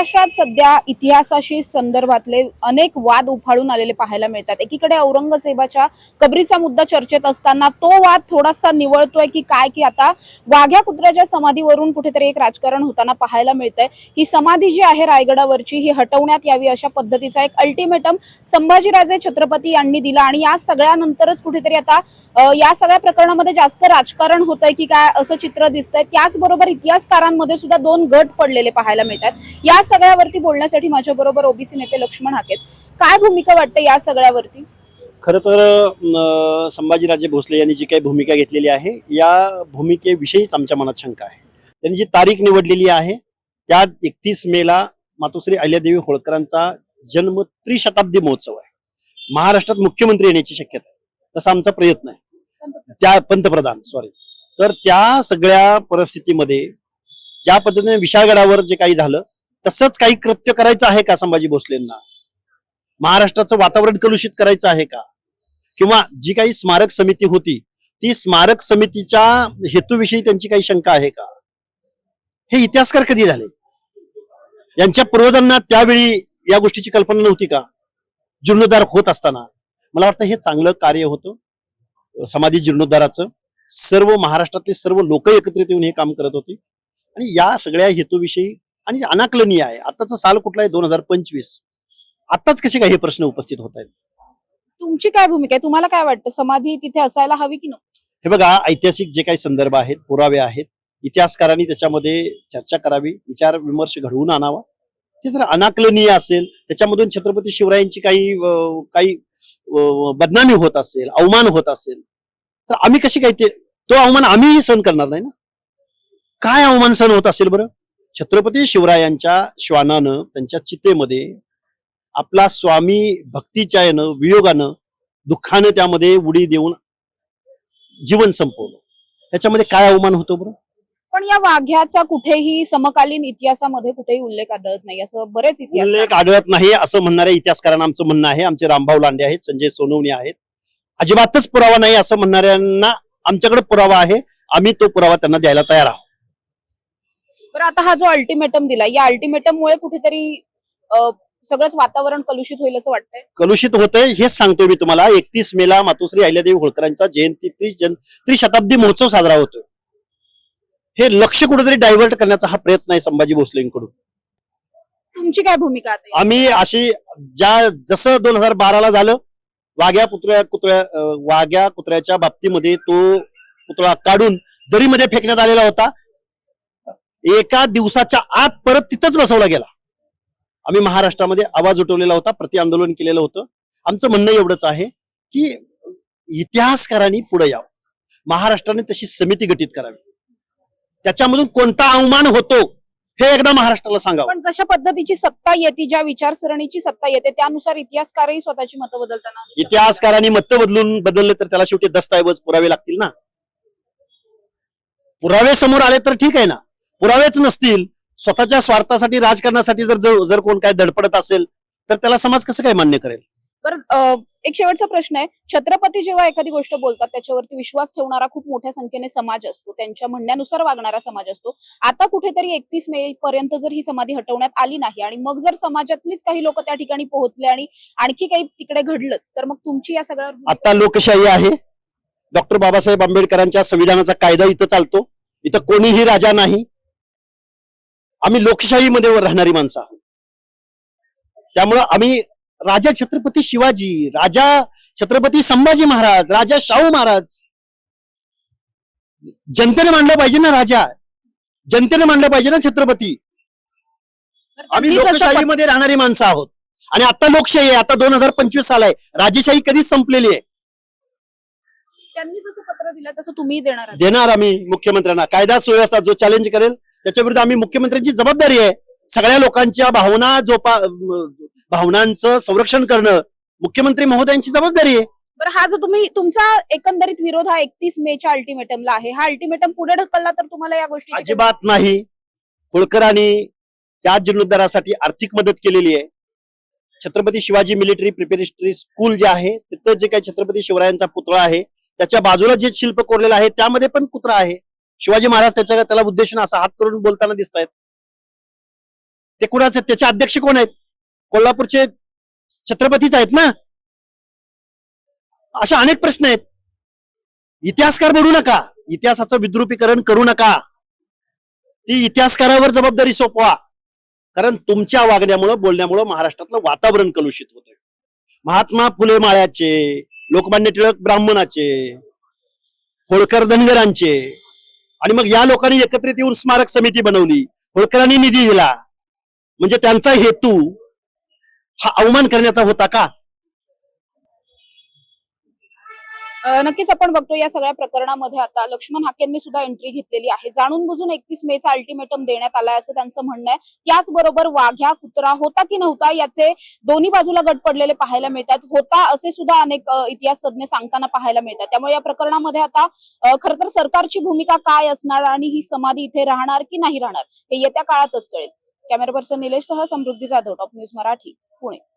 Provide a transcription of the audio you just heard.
महाराष्ट्रात सध्या इतिहासाशी संदर्भातले अनेक वाद उफाळून आलेले पाहायला मिळतात. एकीकडे औरंगजेबाच्या कबरीचा मुद्दा चर्चेत असताना तो वाद थोडासा निवळतोय की काय की आता वाघ्या कुत्र्याच्या समाधीवरून कुठेतरी एक राजकारण होताना पाहायला मिळतंय. ही समाधी जी आहे रायगडावरची ही हटवण्यात यावी अशा पद्धतीचा एक अल्टिमेटम संभाजीराजे छत्रपती यांनी दिला आणि या सगळ्यानंतरच कुठेतरी आता या सगळ्या प्रकरणामध्ये जास्त राजकारण होतंय की काय असं चित्र दिसतंय. त्याचबरोबर इतिहासकारांमध्ये सुद्धा दोन गट पडलेले पाहायला मिळतात. या सगळ्यावरती बोलण्यासाठी माझ्या बरोबर ओबीसी नेते लक्ष्मण हाकेत. काय भूमिका वाटते या सगळ्यावरती? खर तर संभाजीराजे भोसले यांनी जी काही भूमिका घेतलेली आहे या भूमिकेविषयीच आमच्या मनात शंका आहे. त्यांनी जी तारीख निवडलेली आहे त्या एकतीस मेला मातोश्री अहिल्यादेवी होळकरांचा जन्म त्रिशताब्दी महोत्सव आहे. महाराष्ट्रात मुख्यमंत्री येण्याची शक्यता आहे. तसा आमचा प्रयत्न आहे. त्या पंतप्रधान सॉरी तर त्या सगळ्या परिस्थितीमध्ये ज्या पद्धतीने विशाळगडावर जे काही झालं तसंच काही कृत्य करायचं आहे का संभाजी भोसलेंना? महाराष्ट्राचं वातावरण कलुषित करायचं आहे का? किंवा जी काही स्मारक समिती होती ती स्मारक समितीच्या हेतूविषयी त्यांची काही शंका आहे का? हे इतिहासकार कधी झाले? यांच्या पूर्वजांना त्यावेळी या गोष्टीची कल्पना नव्हती का? जीर्णोद्धार होत असताना. मला वाटतं हे चांगलं कार्य होतं. समाधी जीर्णोद्धाराचं. सर्व महाराष्ट्रातले सर्व लोक एकत्रित येऊन हे काम करत होते. आणि या सगळ्या हेतूविषयी आणि अनाकलनीय आहे आताचं साल कुठला आहे? दोन हजार पंचवीस. आताच कसे काय हे प्रश्न उपस्थित होत आहेत? तुमची काय भूमिका आहे? तुम्हाला काय वाटतं? समाधी तिथे असायला हवी की नको? हे बघा ऐतिहासिक जे काही संदर्भ आहेत पुरावे आहेत इतिहासकारांनी त्याच्यामध्ये चर्चा करावी विचार विमर्श घडवून आणावा. ते जर अनाकलनीय असेल त्याच्यामधून छत्रपती शिवरायांची काही अं, काही अं, बदनामी होत असेल अवमान होत असेल तर आम्ही कशी काय ते तो अवमान आम्हीही सहन करणार नाही ना? काय अवमान सहन होत असेल बरं? छत्रपती शिवरायांच्या श्वानानं त्यांच्या चितेमध्ये आपला स्वामी भक्तीच्या यानं वियोगानं दुःखानं त्यामध्ये उडी देऊन जीवन संपवलं. त्याच्यामध्ये काय अवमान होतो बरं? पण या वाघ्याचा कुठेही समकालीन इतिहासामध्ये कुठेही उल्लेख आढळत नाही असं बरेच उल्लेख इतिहास आढळत नाही असं म्हणणाऱ्या इतिहासकारांना आमचं म्हणणं आहे. आमचे रामभाऊ लांडे आहेत संजय सोनवणे आहेत. अजिबातच पुरावा नाही असं म्हणणाऱ्यांना आमच्याकडे पुरावा आहे. आम्ही तो पुरावा त्यांना द्यायला तयार आहोत. बरं आता हा जो अल्टिमेटम दिला या अल्टिमेटम मुळे कुठेतरी सगळंच वातावरण कलुषित होईल असं वाटतंय? कलुषित होतंय हेच सांगतोय मी तुम्हाला. एकतीस मेला मातोश्री अहिल्यादेवी होळकरांचा जयंती त्रिजन त्रिशताब्दी महोत्सव साजरा होतोय. हे लक्ष कुठेतरी डायव्हर्ट करण्याचा हा प्रयत्न आहे संभाजी भोसलेंकडून. तुमची काय भूमिका आता? आम्ही अशी ज्या जसं दोन हजार बाराला झालं वाघ्या पुतळ्या कुत्र्या वाघ्या कुत्र्याच्या बाबतीमध्ये तो पुतळा काढून दरीमध्ये फेकण्यात आलेला होता. एका दिवसाच्या आत परत तिथंच बसवला गेला. आम्ही महाराष्ट्रामध्ये आवाज उठवलेला होता प्रति आंदोलन केलेलं होतं. आमचं म्हणणं एवढंच आहे की इतिहासकारांनी पुढे यावं. महाराष्ट्राने तशी समिती गठीत करावी. त्याच्यामधून कोणता अवमान होतो हे एकदा महाराष्ट्राला सांगावं. पण जशा पद्धतीची सत्ता येते ज्या विचारसरणीची सत्ता येते त्यानुसार इतिहासकारही स्वतःची मतं बदलताना इतिहासकारांनी मत बदलून बदलले तर त्याला शेवटी दस्तऐवज पुरावे लागतील ना? पुरावे समोर आले तर ठीक आहे ना? पुरावेच नसतील स्वतःच्या स्वार्थासाठी राजकारणासाठी जर जर कोण काय धडपडत असेल तर त्याला समाज कसं काय मान्य करेल? बरं एक शेवटचा प्रश्न आहे. छत्रपती जेव्हा एखादी गोष्ट बोलतात त्याच्यावरती विश्वास ठेवणारा खूप मोठ्या संख्येने समाज असतो. त्यांच्या म्हणण्यानुसार वागणारा समाज असतो. आता कुठेतरी एकतीस मे पर्यंत जर ही समाधी हटवण्यात आली नाही आणि मग जर समाजातलीच काही लोक त्या ठिकाणी पोहोचले आणि आणखी काही तिकडे घडलंच तर मग तुमची या सगळ्यावर आता लोकशाही आहे. डॉक्टर बाबासाहेब आंबेडकरांच्या संविधानाचा कायदा इथं चालतो. इथं कोणीही राजा नाही. आम्ही लोकशाहीमध्ये राहणारी माणसं आहोत. त्यामुळं आम्ही राजा छत्रपती शिवाजी राजा छत्रपती संभाजी महाराज राजा शाहू महाराज जनतेने मानलं पाहिजे ना राजा. जनतेने मानलं पाहिजे ना छत्रपती. तर आम्ही लोकशाहीमध्ये राहणारी माणसं आहोत. आणि आता लोकशाही आहे आता दोन हजार पंचवीस साल आहे. राजेशाही कधीच संपलेली आहे. त्यांनी जसं पत्र दिलं तसं तुम्ही देणार. देणार आम्ही मुख्यमंत्र्यांना. कायदा सुव्यवस्था जो चॅलेंज करेल त्याच्या विरुद्ध आम्ही मुख्यमंत्र्यांची जबाबदारी आहे. सगळ्या लोकांच्या भावना जोपा भावनांचं संरक्षण करणं मुख्यमंत्री महोदयांची जबाबदारी आहे. बरं हा जो तुम्ही तुमचा एकंदरीत विरोध हा एकतीस मेच्या अल्टिमेटमला आहे. हा अल्टिमेटम पुढे ढकलला तर तुम्हाला या गोष्टी अजिबात नाही. होळकरांनी त्या जीर्णोद्धारासाठी आर्थिक मदत केलेली आहे. Chhatrapati Shivaji military preparatory school जे आहे तिथं जे काही छत्रपती शिवरायांचा पुतळा आहे त्याच्या बाजूला जे शिल्प कोरलेलं आहे त्यामध्ये पण कुत्रा आहे. शिवाजी महाराज त्याच्या त्याला उद्देशून असा हात करून बोलताना दिसत आहेत ते कुणाचे त्याचे अध्यक्ष कोण आहेत? कोल्हापूरचे छत्रपतीच आहेत ना? अशा अनेक प्रश्न आहेत. इतिहासकार बनू नका. इतिहासाचं विद्रुपीकरण करू नका. ती इतिहासकारावर जबाबदारी सोपवा. कारण तुमच्या वागण्यामुळं बोलण्यामुळं महाराष्ट्रातलं वातावरण कलुषित होतंय. महात्मा फुले माळ्याचे लोकमान्य टिळक ब्राह्मणाचे होळकर धनगरांचे आणि मग या लोकांनी एकत्रित येऊन स्मारक समिती बनवली. होळकरांनी निधी दिला. म्हणजे त्यांचा हेतू हा अवमान करण्याचा होता का अ, नक्कीच आपण बघतो या सगळ्या प्रकरणामध्ये आता लक्ष्मण हाकेंनी सुद्धा एंट्री घेतलेली आहे. जाणून बुजून एकतीस मेचा अल्टिमेटम देण्यात आलाय असं त्यांचं म्हणणं आहे. त्याचबरोबर वाघ्या कुत्रा होता की नव्हता याचे दोन्ही बाजूला गट पडलेले पाहायला मिळतात. होता असे सुद्धा अनेक इतिहास तज्ज्ञ सांगताना पाहायला मिळतात. त्यामुळे या प्रकरणामध्ये आता खर तर सरकारची भूमिका काय असणार आणि ही समाधी इथे राहणार की नाही राहणार हे येत्या काळातच कळेल. कॅमेरा पर्सन निलेश सह समृद्धी जाधव टॉप न्यूज मराठी पुणे.